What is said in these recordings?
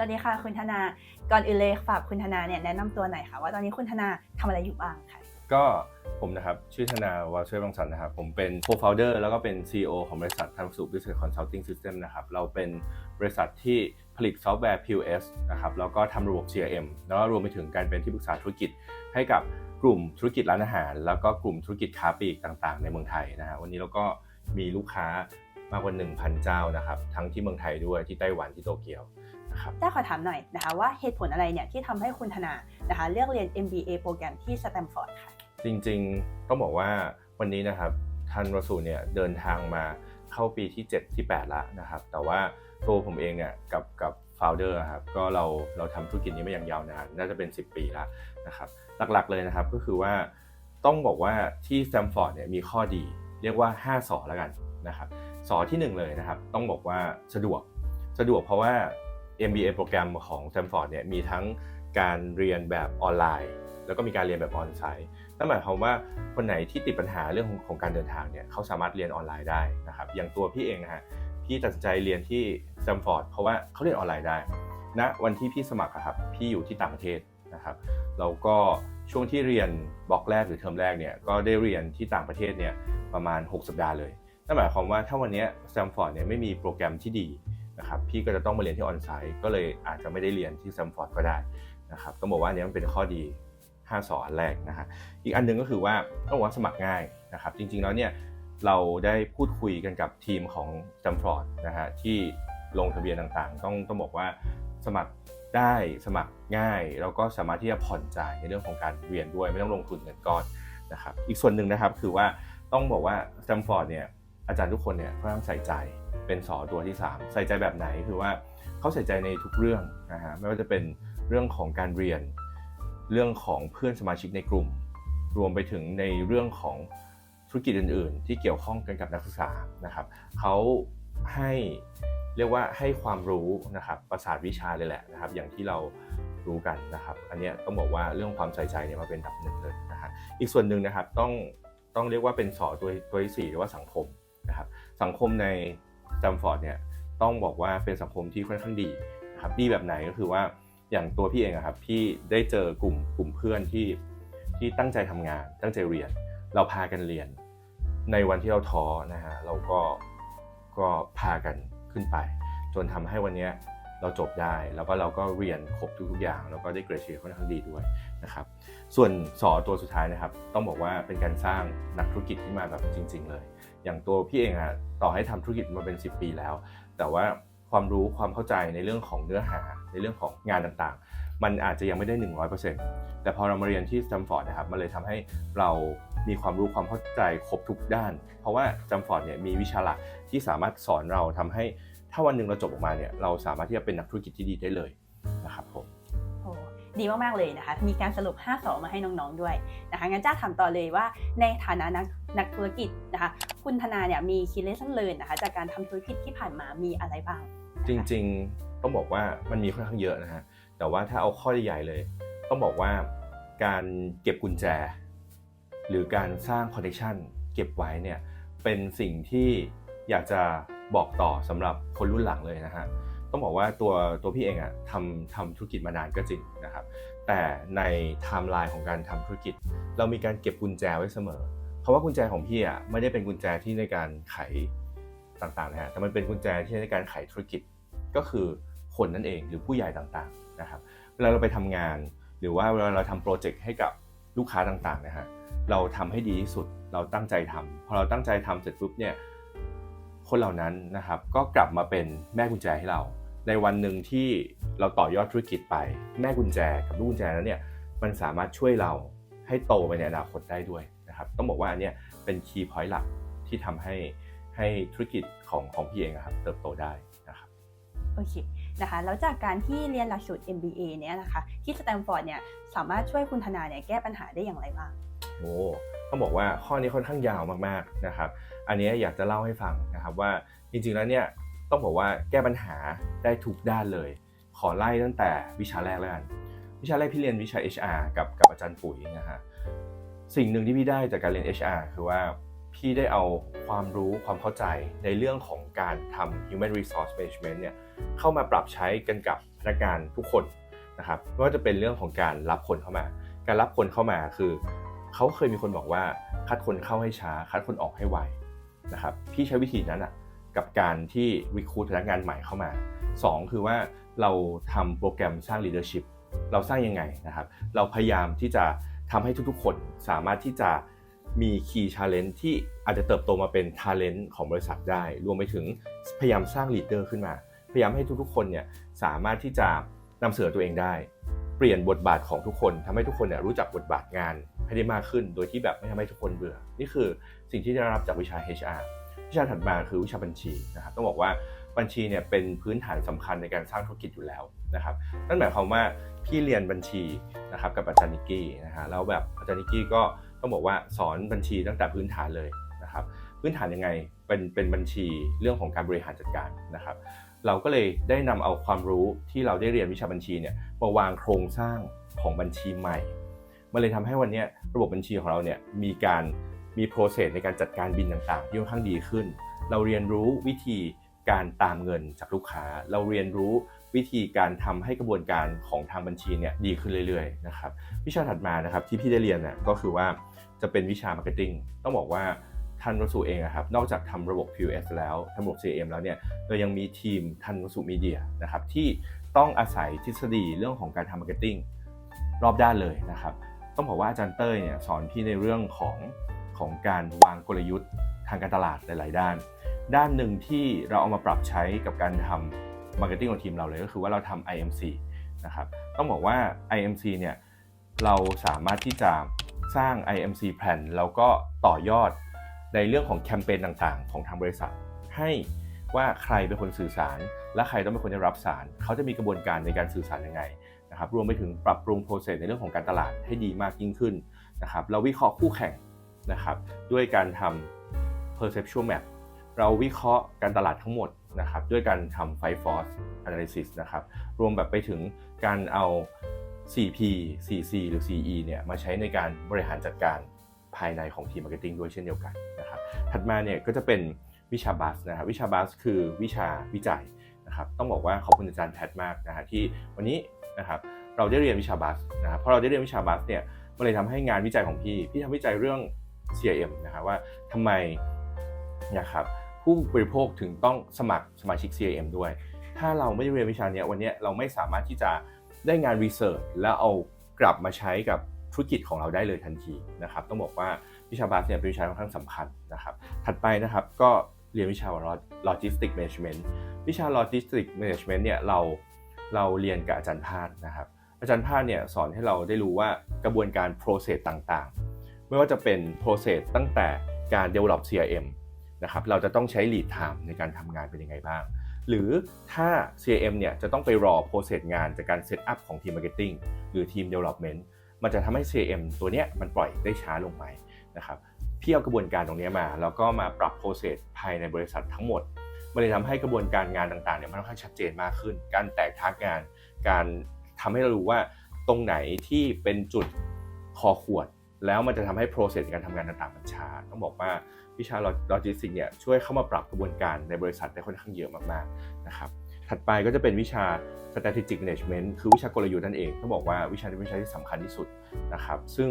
วัสดีค่ะคุณธนา ก่อนอื่นเลยฝากคุณธนาเนี่ยแนะนำตัวหน่อยค่ะว่าตอนนี้คุณธนาทำอะไรอยู่บ้างค่ะ ก็ผมนะครับชื่อธนาวาช่วยบางสันนะครับ ผมเป็น co-founder แล้วก็เป็น CEO ของบริษัททันสุ Business Consulting System นะครับ เราเป็นบริษัทที่ผลิตซอฟต์แวร์ POS นะครับ แล้วก็ทำระบบ CRM แล้วก็รวมไปถึงการเป็นที่ปรึกษาธุรกิจให้กับกลุ่มธุรกิจร้านอาหาร แล้วก็กลุ่มธุรกิจค้าปลีกต่าง ๆ ในเมืองไทยนะฮะวันนี้เราก็มีลูกค้า มากกว่า 1,000 เจ้านะครับ ทั้งที่เมืองไทยด้วยที่ไต้หวันที่โตเกียวนะครับได้ขอถามหน่อยนะคะว่าเหตุผลอะไรเนี่ยที่ทำให้คุณธนานะคะเลือกเรียน MBA โปรแกรมที่สแตมฟอร์ดค่ะ จริงๆต้องบอกว่าวันนี้นะครับทันวสูเนี่ยเดินทางมาเข้าปีที่ 7 ที่ 8 แล้วนะครับ แต่ว่าตัวผมเองเนี่ยกับกับฟาวเดอร์ครับก็เราเราทำธุรกิจนี้มาอย่างยาวนานน่าจะเป็น 10 ปีแล้วนะครับหลักๆเลยนะครับก็คือว่าต้องบอกว่าที่สแตมฟอร์ดเนี่ยมีข้อดี เรียกว่า 5สอแล้วกัน นะครับสอที่ 1 เลยนะครับ ต้องบอกว่าสะดวกสะดวกเพราะว่า MBA โปรแกรมของ Stanford เนี่ยมีทั้งการเรียนแบบออนไลน์ แล้วก็มีการเรียนแบบออนไซต์นั่นหมายความว่าคนไหนที่ติดปัญหาเรื่องของของการเดินทางเนี่ยเขาสามารถเรียนออนไลน์ได้นะครับอย่างตัวพี่เองนะฮะพี่ตัดสินใจเรียนที่สแตมฟอร์ดเพราะว่าเขาเรียนออนไลน์ได้ณนะวันที่พี่สมัครครับพี่อยู่ที่ต่างประเทศนะครับแล้วก็ช่วงที่เรียนบล็อกแรกหรือเทอมแรกเนี่ยก็ได้เรียนที่ต่างประเทศเนี่ยประมาณ 6 สัปดาห์เลย นั่นหมายความว่าถ้าวันนี้สแตมฟอร์ดเนี่ยไม่มีโปรแกรมที่ดีนะครับพี่ก็จะต้องมาเรียนที่ออนไซต์ก็เลยอาจจะไม่ได้เรียนที่สแตมฟอร์ดก็ได้นะครับต้องบอกว่าอันนี้มันเป็นข้อดี 5 สอนอันแรกนะฮะอีกอันหนึงก็คือว่าต้องบอกว่าสมัครง่ายนะครับจริงๆแล้วเนี่ยเราได้พูดคุยกันกับทีมของส t ตมฟอร์ดนะฮะที่ลงทะเบียนต่างๆ ต้องต้องบอกว่าสมัครได้สมัครง่าย แล้วก็สามารถที่จะผ่อนจ่ายในเรื่องของการเรียนด้วยไม่ต้องลงทุนเงินก้อนนะครับอีกส่วนหนึ่งนะครับคือว่าต้องบอกว่าส t ตมฟอร์ดเนี่ย อาจารย์ทุกคนเนี่ยค่อนข้างใส่ใจเป็นสอตัวที่ 3 ใส่ใจแบบไหนคือว่าเขาใส่ใจในทุกเรื่องนะฮะไม่ว่าจะเป็นเรื่องของการเรียน เรื่องของเพื่อนสมาชิกในกลุ่ม รวมไปถึงในเรื่องของธุรกิจอื่น ๆ ที่เกี่ยวข้องกันกับนักศึกษานะครับเขาให้เรียกว่าให้ความรู้นะครับประสาทวิชาเลยแหละนะครับ อย่างที่เรารู้กันนะครับ อันนี้ต้องบอกว่าเรื่องความใส่ใจเนี่ยมาเป็นดับหนึ่งเลยนะฮะอีกส่วนหนึ่งนะครับต้องต้องเรียกว่าเป็นสอตัวตัวที่สี่หรือว่าสังคม สังคมในจัมฟอร์ดเนี่ยต้องบอกว่าเป็นสังคมที่ค่อนข้างดีนะครับดีแบบไหนก็คือว่าอย่างตัวพี่เองครับพี่ได้เจอกลุ่มกลุ่มเพื่อนที่ที่ตั้งใจทำงาน ตั้งใจเรียน เราพากันเรียน ในวันที่เราท้อนะฮะเราก็ก็พากันขึ้นไป จนทำให้วันนี้ เราจบได้ แล้วก็เราก็เรียนครบทุกๆอย่าง แล้วก็ได้เกรดเฉลี่ยค่อนข้างดีด้วยนะครับ ส่วนสอตัวสุดท้ายนะครับ ต้องบอกว่าเป็นการสร้างนักธุรกิจที่มาแบบจริง ๆ เลย อย่างตัวพี่เองอะต่อให้ทำธุรกิจมาเป็น 10 ปีแล้ว แต่ว่าความรู้ความเข้าใจในเรื่องของเนื้อหาในเรื่องของงานต่างๆ มันอาจจะยังไม่ได้ 100%แต่พอเรามาเรียนที่สแตมฟอร์ดนะครับ มันเลยทำให้เรามีความรู้ความเข้าใจครบทุกด้าน เพราะว่าสแตมฟอร์ดเนี่ยมีวิชาหลักที่สามารถสอนเราทำให้ ถ้าวันหนึ่งเราจบออกมาเนี่ยเราสามารถที่จะเป็นนักธุรกิจที่ดีได้เลยนะครับผมโอ้ดีมากๆเลยนะคะ มีการสรุป 5 สอมาให้น้องๆด้วยนะคะงั้นจ้าถามต่อเลยว่าในฐานะนักนักธุรกิจนะคะ คุณธนาเนี่ยมีคีเลสันเลยนะคะ จากการทำธุรกิจที่ผ่านมามีอะไรบ้าง จริงๆต้องบอกว่ามันมีค่อนข้างเยอะนะฮะแต่ว่าถ้าเอาข้อใหญ่ๆเลย ต้องบอกว่าการเก็บกุญแจ หรือการสร้างคอนเนคชันเก็บไว้เนี่ยเป็นสิ่งที่อยากจะ บอกต่อสำหรับคนรุ่นหลังเลยนะฮะต้องบอกว่าตัวตัวพี่เองอะทำทำธุรกิจมานานก็จริงนะครับ แต่ในไทม์ไลน์ของการทำธุรกิจ เรามีการเก็บกุญแจไว้เสมอ เพราะว่ากุญแจของพี่อะไม่ได้เป็นกุญแจที่ในการไขต่างๆนะฮะแต่มันเป็นกุญแจที่ในการไขธุรกิจก็คือคนนั่นเองหรือผู้ใหญ่ต่างๆนะครับเวลาเราไปทำงาน หรือว่าเวลาเราทำโปรเจกต์ให้กับลูกค้าต่างๆนะฮะเราทำให้ดีที่สุดเราตั้งใจทำพอเราตั้งใจทำเสร็จปุ๊บเนี่ย คนเหล่านั้นนะครับก็กลับมาเป็นแม่กุญแจให้เรา ในวันหนึ่งที่เราต่อยอดธุรกิจไป แม่กุญแจกับลูกกุญแจนั้นเนี่ยมันสามารถช่วยเราให้โตไปในอนาคตได้ด้วยนะครับต้องบอกว่าอันเนี้ยเป็นคีย์พอยต์หลักที่ทำให้ให้ธุรกิจของของพี่เองอะครับเติบโตได้นะครับโอเคนะคะแล้วจากการที่เรียนหลักสูตร MBA เนี่ยนะคะที่สแตมฟอร์ดเนี่ยสามารถช่วยคุณธนาเนี่ยแก้ปัญหาได้อย่างไรบ้างโอ้ต้องบอกว่าข้อนี้ค่อนข้างยาวมากๆนะครับ อันนี้อยากจะเล่าให้ฟังนะครับว่าจริงๆแล้วเนี่ยต้องบอกว่าแก้ปัญหาได้ทุกด้านเลย ขอไล่ตั้งแต่วิชาแรกแล้วกันวิชาแรกพี่เรียนวิชา HR กับกับอาจารย์ปุ๋ยนะฮะสิ่งหนึ่งที่พี่ได้จากการเรียน HR คือว่าพี่ได้เอาความรู้ความเข้าใจในเรื่องของการทำ human resource management เนี่ยเข้ามาปรับใช้กันกับพนักงานทุกคนนะครับไม่ว่าจะเป็นเรื่องของการรับคนเข้ามา การรับคนเข้ามาคือ เขาเคยมีคนบอกว่าคัดคนเข้าให้ช้า คัดคนออกให้ไว นะครับพี่ใช้วิธีนั้นอะกับการที่รีคูดพนักงานใหม่เข้ามาสองคือว่าเราทำโปรแกรมสร้าง leadership เราสร้างยังไงนะครับ เราพยายามที่จะทำให้ทุกๆ คนสามารถที่จะมี key challenge ที่อาจจะเติบโตมาเป็น talent ของบริษัทได้ รวมไปถึงพยายามสร้าง leader ขึ้นมา พยายามให้ทุกๆ คนเนี่ยสามารถที่จะนำเสนอตัวเองได้ เปลี่ยนบทบาทของทุกคนทำให้ทุกคนเนี่ยรู้จักบทบาทงาน ให้ได้มากขึ้น โดยที่แบบไม่ทำให้ทุกคนเบื่อ นี่คือสิ่งที่ได้รับจากวิชา HR วิชาถัดมาคือวิชาบัญชีนะครับต้องบอกว่าบัญชีเนี่ยเป็นพื้นฐานสำคัญในการสร้างธุรกิจอยู่แล้วนะครับนั่นหมายความว่าพี่เรียนบัญชีนะครับกับอาจารย์นิกกี้นะฮะแล้วแบบอาจารย์นิกกี้ก็ต้องบอกว่าสอนบัญชีตั้งแต่พื้นฐานเลยนะครับพื้นฐานยังไงเป็นเป็นบัญชีเรื่องของการบริหารจัดการนะครับ เราก็เลยได้นำเอาความรู้ที่เราได้เรียนวิชาบัญชีเนี่ยมาวางโครงสร้างของบัญชีใหม่ มันเลยทำให้วันนี้ระบบบัญชีของเราเนี่ยมีการมีโปรเซสในการจัดการบินต่างๆที่ค่อนข้างดีขึ้น เราเรียนรู้วิธีการตามเงินจากลูกค้า เราเรียนรู้วิธีการทำให้กระบวนการของทางบัญชีเนี่ยดีขึ้นเรื่อยๆนะครับวิชาถัดมานะครับที่พี่ได้เรียนน่ะก็คือว่าจะเป็นวิชา Marketing ต้องบอกว่าทันวสุเองอะครับนอกจากทำระบบ POS แล้วทำระบบ CM แล้วเนี่ยเรายังมีทีมทันวสุมีเดียนะครับที่ต้องอาศัยทฤษฎีเรื่องของการทำ Marketing รอบด้านเลยนะครับ ต้องบอกว่าอาจารย์เต้ยเนี่ยสอนพี่ในเรื่องของของการวางกลยุทธ์ทางการตลาดหลาย ๆ ด้าน ด้านหนึ่งที่เราเอามาปรับใช้กับการทำมาร์เก็ตติ้งของทีมเราเลยก็คือว่าเราทำ IMC นะครับต้องบอกว่า IMC เนี่ยเราสามารถที่จะสร้าง IMC plan แล้วก็ต่อยอดในเรื่องของแคมเปญต่าง ๆ ของทางบริษัท ให้ว่าใครเป็นคนสื่อสาร และใครต้องเป็นคนได้รับสาร เขาจะมีกระบวนการในการสื่อสารยังไง นะครับรวมไปถึงปรับปรุงโปรเซสในเรื่องของการตลาดให้ดีมากยิ่งขึ้นนะครับเราวิเคราะห์คู่แข่งนะครับด้วยการทำ perceptual map เราวิเคราะห์การตลาดทั้งหมดนะครับด้วยการทำ Five Force Analysis นะครับรวมแบบไปถึงการเอา 4P 4C หรือ CE เนี่ยมาใช้ในการบริหารจัดการภายในของทีม Marketing ด้วยเช่นเดียวกันนะครับถัดมาเนี่ยก็จะเป็นวิชาบัสนะครับวิชาบัสคือวิชาวิจัยนะครับต้องบอกว่าขอบคุณอาจารย์แพทมากนะฮะที่วันนี้ นะครับเราได้เรียนวิชาบัสนะครับพราะเราได้เรียนวิชาบัสเนี่ยมันเลยทำให้งานวิจัยของพี่พี่ทำวิจัยเรื่อง CRM นะครับว่าทำไมนะครับผู้บริโภคถึงต้องสมัครสมาชิก CRM ด้วย ถ้าเราไม่ได้เรียนวิชาเนี้ยวันนี้เราไม่สามารถที่จะได้งานรีเสิร์ชแล้วเอากลับมาใช้กับธุรกิจของเราได้เลยทันทีนะครับ ต้องบอกว่าวิชาบาสเนี่ยเป็นวิชาค่อนข้างสำคัญนะครับ ถัดไปนะครับก็เรียนวิชา logistic management วิชา logistic management เนี่ยเรา เราเรียนกับอาจารย์พาดนะครับ อาจารย์พาดเนี่ยสอนให้เราได้รู้ว่ากระบวนการ process ต่างๆ ไม่ว่าจะเป็น process ตั้งแต่การ develop CRM นะครับ เราจะต้องใช้ lead time ในการทำงานเป็นยังไงบ้าง หรือถ้า CRM เนี่ยจะต้องไปรอ process งานจากการ set up ของทีม marketing หรือทีม development มันจะทำให้ CRM ตัวเนี้ยมันปล่อยได้ช้าลงไหมนะครับพี่เอากระบวนการตรงนี้มา แล้วก็มาปรับ process ภายในบริษัททั้งหมด มันเลยทำให้กระบวนการงานต่างๆเนี่ยมันค่อนข้างชัดเจนมากขึ้น การแตกทักงาน การทำให้เรารู้ว่าตรงไหนที่เป็นจุดคอขวด แล้วมันจะทำให้ process ในการทำงานต่างๆมันช้าต้องบอกว่าวิชา logistics เนี่ยช่วยเข้ามาปรับกระบวนการในบริษัทได้ค่อนข้างเยอะมากๆนะครับถัดไปก็จะเป็นวิชา strategic management คือวิชากลยุทธ์นั่นเองต้องบอกว่าวิชานี้เป็นวิชาที่สำคัญที่สุดนะครับ ซึ่ง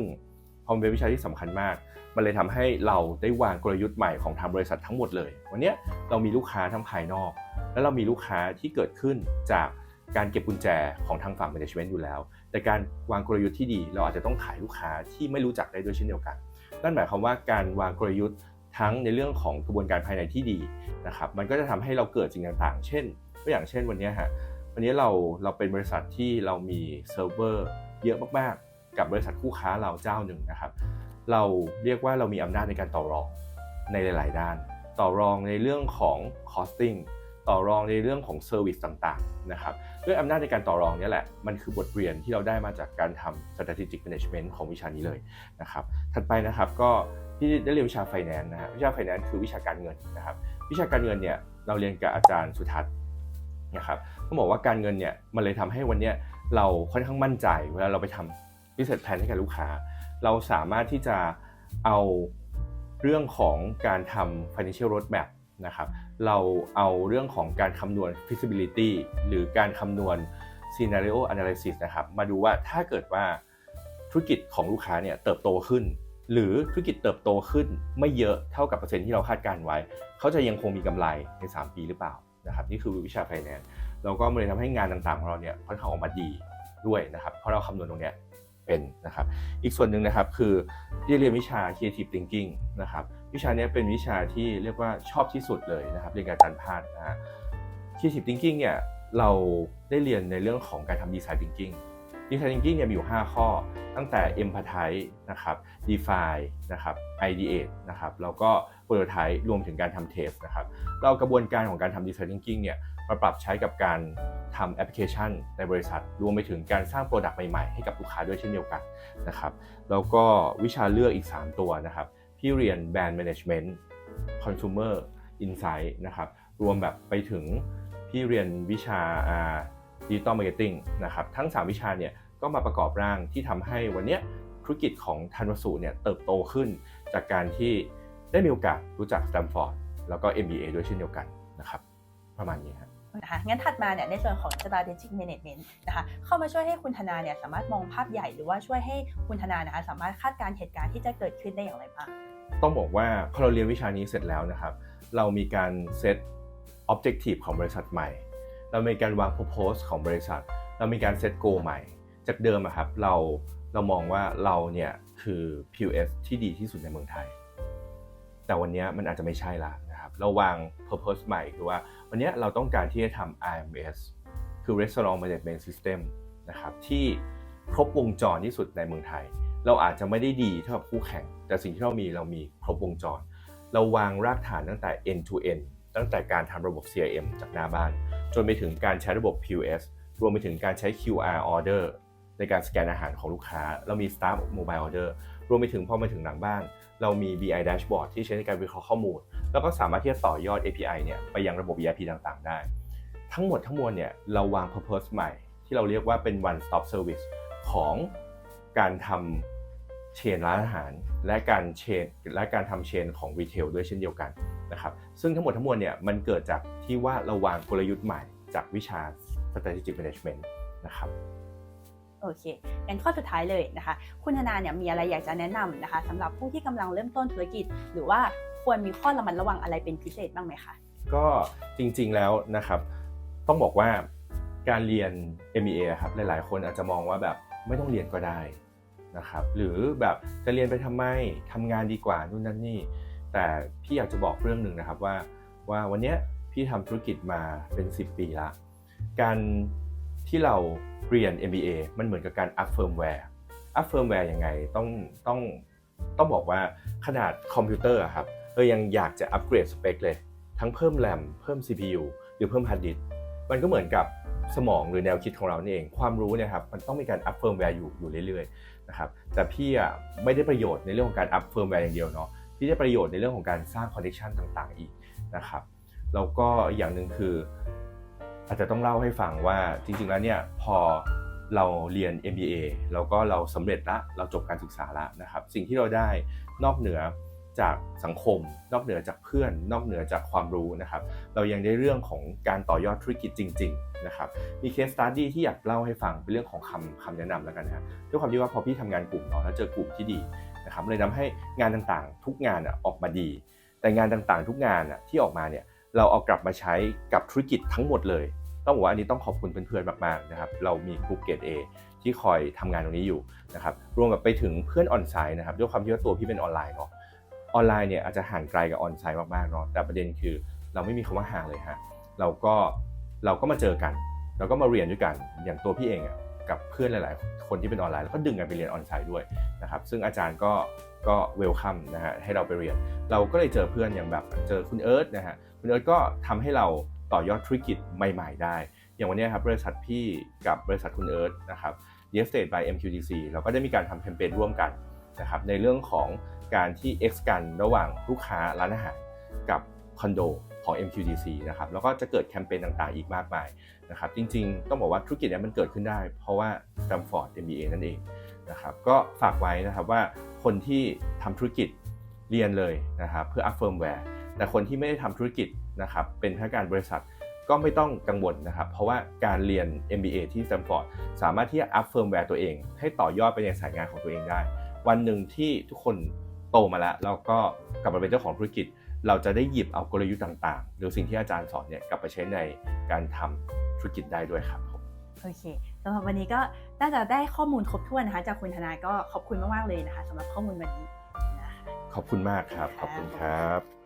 อมันเป็นวิชาที่สำคัญมาก มันเลยทำให้เราได้วางกลยุทธ์ใหม่ของทางบริษัททั้งหมดเลย วันนี้เรามีลูกค้าทั้งภายนอก และเรามีลูกค้าที่เกิดขึ้นจากการเก็บกุญแจของทางฝั่ง management อยู่แล้ว แต่การวางกลยุทธ์ที่ดีเราอาจจะต้องขายลูกค้าที่ไม่รู้จักได้ด้วยเช่นเดียวกัน นั่นหมายความว่าการวางกลยุทธ์ทั้งในเรื่องของกระบวนการภายในที่ดีนะครับ มันก็จะทำให้เราเกิดสิ่งต่างๆ เช่นตัวอย่างเช่นวันนี้ฮะ วันนี้เราเราเป็นบริษัทที่เรามีเซิร์ฟเวอร์เยอะมากๆ กับบริษัทคู่ค้าเราเจ้าหนึ่งนะครับ เราเรียกว่าเรามีอำนาจในการต่อรองในหลาย ๆ ด้าน ต่อรองในเรื่องของ costing ต่อรองในเรื่องของ service ต่าง ๆ นะครับ ด้วยอำนาจในการต่อรองนี่แหละ มันคือบทเรียนที่เราได้มาจากการทำ strategic management ของวิชานี้เลยนะครับ ถัดไปนะครับก็ที่ได้เรียนวิชา finance นะฮะวิชา finance คือวิชาการเงินนะครับ วิชาการเงินเนี่ยเราเรียนกับอาจารย์สุทัศน์นะครับต้องบอกว่าการเงินเนี่ยมันเลยทำให้วันนี้เราค่อนข้างมั่นใจเวลาเราไปทำ business plan ให้กับลูกค้า เราสามารถที่จะเอาเรื่องของการทำ financial roadmap นะครับ เราเอาเรื่องของการคำนวณ feasibility หรือการคำนวณ scenario analysis นะครับ มาดูว่าถ้าเกิดว่าธุรกิจของลูกค้าเนี่ยเติบโตขึ้น หรือธุรกิจเติบโตขึ้นไม่เยอะเท่ากับเปอร์เซ็นต์ที่เราคาดการไว้ เขาจะยังคงมีกำไรใน 3 ปีหรือเปล่านะครับนี่คือวิชา finance แล้วก็มันเลยทำให้งานต่างๆของเราเนี่ยค่อนข้างออกมาดีด้วยนะครับเพราะเราคำนวณตรงเนี้ย เป็นนะครับ อีกส่วนหนึ่งนะครับคือที่เรียนวิชา creative thinking นะครับ วิชานี้เป็นวิชาที่เรียกว่าชอบที่สุดเลยนะครับเรียนกับอาจารย์พาดนะฮะ creative thinking เนี่ยเราได้เรียนในเรื่องของการทำ design thinking design thinking เนี่ยมีอยู่ 5 ข้อ ตั้งแต่ empathize นะครับ define นะครับ ideate นะครับแล้วก็ prototype รวมถึงการทำ test นะครับเรากระบวนการของการทำ design thinking เนี่ยมาปรับใช้กับการทำแอปพลิเคชันในบริษัท รวมไปถึงการสร้างโปรดักต์ใหม่ๆ ให้กับลูกค้าด้วยเช่นเดียวกันนะครับแล้วก็วิชาเลือกอีก 3 ตัวนะครับพี่เรียน Brand Management Consumer Insight นะครับรวมแบบไปถึงพี่เรียนวิชา ดิจิตอลมาร์เก็ตติ้งนะครับทั้ง 3 วิชาเนี่ยก็มาประกอบร่างที่ทำให้วันเนี้ยธุรกิจของทันวสูเนี่ยเติบโตขึ้น จากการที่ได้มีโอกาสรู้จักสแตมฟอร์ดแล้วก็ MBA ด้วยเช่นเดียวกันนะครับประมาณนี้ครับนะคะงั้นถัดมาเนี่ยในส่วนของ strategic management นะคะเข้ามาช่วยให้คุณธนาเนี่ยสามารถมองภาพใหญ่หรือว่าช่วยให้คุณธนานะคะสามารถคาดการณ์เหตุการณ์ที่จะเกิดขึ้นได้อย่างไรบ้างต้องบอกว่าพอเราเรียนวิชานี้เสร็จแล้วนะครับ เรามีการเซต objective ของบริษัทใหม่ เรามีการวาง purpose ของบริษัท เรามีการเซต goal ใหม่ จากเดิมอะครับเราเรามองว่าเราเนี่ยคือ POS ที่ดีที่สุดในเมืองไทย แต่วันนี้มันอาจจะไม่ใช่ละนะครับเราวาง purpose ใหม่คือว่า วันนี้เราต้องการที่จะทำ IMS คือ Restaurant Management System นะครับที่ครบวงจรที่สุดในเมืองไทย เราอาจจะไม่ได้ดีเท่ากับคู่แข่ง แต่สิ่งที่เรามีเรามีครบวงจร เราวางรากฐานตั้งแต่ end to end ตั้งแต่การทำระบบ CRM จากหน้าบ้าน จนไปถึงการใช้ระบบ POS รวมไปถึงการใช้ QR order ในการสแกนอาหารของลูกค้า เรามี Start Mobile Order รวมไปถึงพอมาถึงหลังบ้าน เรามี BI Dashboard ที่ใช้ในการวิเคราะห์ข้อมูล แล้วก็สามารถที่จะต่อยอด API เนี่ยไปยังระบบ ERP ต่างๆ ได้ ทั้งหมดทั้งมวลเนี่ยเราวาง purpose ใหม่ ที่เราเรียกว่าเป็น one stop service ของการทำ เชนร้านอาหาร และการเชนและการทำเชนของรีเทลด้วยเช่นเดียวกันนะครับซึ่งทั้งหมดทั้งมวลเนี่ยมันเกิดจากที่ว่าเราวางกลยุทธ์ใหม่จากวิชา strategic management นะครับโอเคงั้นข้อสุดท้ายเลยนะคะ คุณธนาเนี่ยมีอะไรอยากจะแนะนำนะคะสำหรับผู้ที่กำลังเริ่มต้นธุรกิจ หรือว่าควรมีข้อระมัดระวังอะไรเป็นพิเศษบ้างไหมคะก็จริงๆแล้วนะครับ ต้องบอกว่าการเรียน MBA อะครับหลายๆ คนอาจจะมองว่าแบบไม่ต้องเรียนก็ได้ นะครับหรือแบบจะเรียนไปทำไมทำงานดีกว่านู่นนั่นนี่ แต่พี่อยากจะบอกเรื่องหนึ่งนะครับว่าว่าวันนี้พี่ทำธุรกิจมาเป็น 10 ปีละการที่เราเรียน MBA มันเหมือนกับการอัพเฟิร์มแวร์อัพเฟิร์มแวร์ยังไงต้องต้องต้องบอกว่าขนาดคอมพิวเตอร์อะครับเรายังอยากจะอัปเกรดสเปคเลย ทั้งเพิ่มแรมเพิ่ม CPU หรือเพิ่มฮาร์ดดิสก์มันก็เหมือนกับสมองหรือแนวคิดของเรานี่เอง ความรู้เนี่ยครับมันต้องมีการอัพเฟิร์มแวร์อยู่อยู่เรื่อย นะครับแต่พี่อะไม่ได้ประโยชน์ในเรื่องของการอัพเฟิร์มแวร์อย่างเดียวเนาะพี่ได้ประโยชน์ในเรื่องของการสร้างคอนเนคชันต่างๆอีกนะครับแล้วก็อย่างหนึ่งคือ อาจจะต้องเล่าให้ฟังว่าจริงๆแล้วเนี่ยพอเราเรียน MBA แล้วก็เราสำเร็จละเราจบการศึกษาละนะครับสิ่งที่เราได้นอกเหนือ จากสังคม นอกเหนือจากเพื่อน นอกเหนือจากความรู้นะครับ เรายังได้เรื่องของการต่อยอดธุรกิจจริง ๆ นะครับ มีเคสตัดดี้ที่อยากเล่าให้ฟังเป็นเรื่องของคำคำแนะนำแล้วกันนะด้วยความที่ว่าพอพี่ทำงานกลุ่มเนาะแล้วเจอกลุ่มที่ดีนะครับเลยทำให้งานต่างๆ ทุกงานอะออกมาดี แต่งานต่างๆ ทุกงานอะที่ออกมาเนี่ยเราเอากลับมาใช้กับธุรกิจทั้งหมดเลย ต้องบอกว่าอันนี้ต้องขอบคุณเพื่อนๆมากๆนะครับเรามีกลุ่มเกรด A ที่คอยทำงานตรงนี้อยู่นะครับรวมกับไปถึงเพื่อนออนไซต์นะครับด้วยความที่ว่าตัวพี่เป็นออนไลน์เนาะ ออนไลน์เนี่ยอาจจะห่างไกลกับออนไซต์มากๆเนาะแต่ประเด็นคือเราไม่มีคำว่าห่างเลยฮะเราก็เราก็มาเจอกัน เราก็มาเรียนด้วยกันอย่างตัวพี่เองอะกับเพื่อนหลาย ๆ คนที่เป็นออนไลน์แล้วก็ดึงกันไปเรียนออนไซต์ด้วยนะครับซึ่งอาจารย์ก็ก็เวลคัมนะฮะให้เราไปเรียน เราก็เลยเจอเพื่อนอย่างแบบเจอคุณเอิร์ธนะฮะคุณเอิร์ธก็ทำให้เราต่อยอดธุรกิจใหม่ ๆ ได้ อย่างวันนี้ครับบริษัทพี่กับบริษัทคุณเอิร์ธนะครับ Yes State by MQDC เราก็ได้มีการทำแคมเปญร่วมกันนะครับในเรื่องของ การที่ X กันระหว่างลูกค้าร้านอาหารกับคอนโดของ MQDC นะครับ แล้วก็จะเกิดแคมเปญต่างๆ อีกมากมายนะครับ จริงๆ ต้องบอกว่าธุรกิจเนี้มันเกิดขึ้นได้ เพราะว่า Stanford MBA นั่นเองนะครับ ก็ฝากไว้นะครับว่าคนที่ทำธุรกิจเรียนเลยนะครับเพื่อ up firmware แต่คนที่ไม่ได้ทำธุรกิจนะครับเป็นพนักงานบริษัทก็ไม่ต้องกังวลนะครับ เพราะว่าการเรียน MBA ที่ Stanford สามารถที่จะอัพเฟิร์มแวร์ตัวเอง ให้ต่อยอดไปในสายงานของตัวเองได้ วันหนึ่งที่ทุกคน โตมาแล้วแล้วก็กลับมาเป็นเจ้าของธุรกิจ เราจะได้หยิบเอากลยุทธ์ต่างๆ หรือสิ่งที่อาจารย์สอนเนี่ยกลับไปใช้ในการทำธุรกิจได้ด้วยครับผมโอเคสำหรับวันนี้ก็น่าจะได้ข้อมูลครบถ้วนนะคะ จากคุณธนาก็ขอบคุณมากๆเลยนะคะสำหรับข้อมูลวันนี้นะคะขอบคุณมากครับ ขอบคุณครับ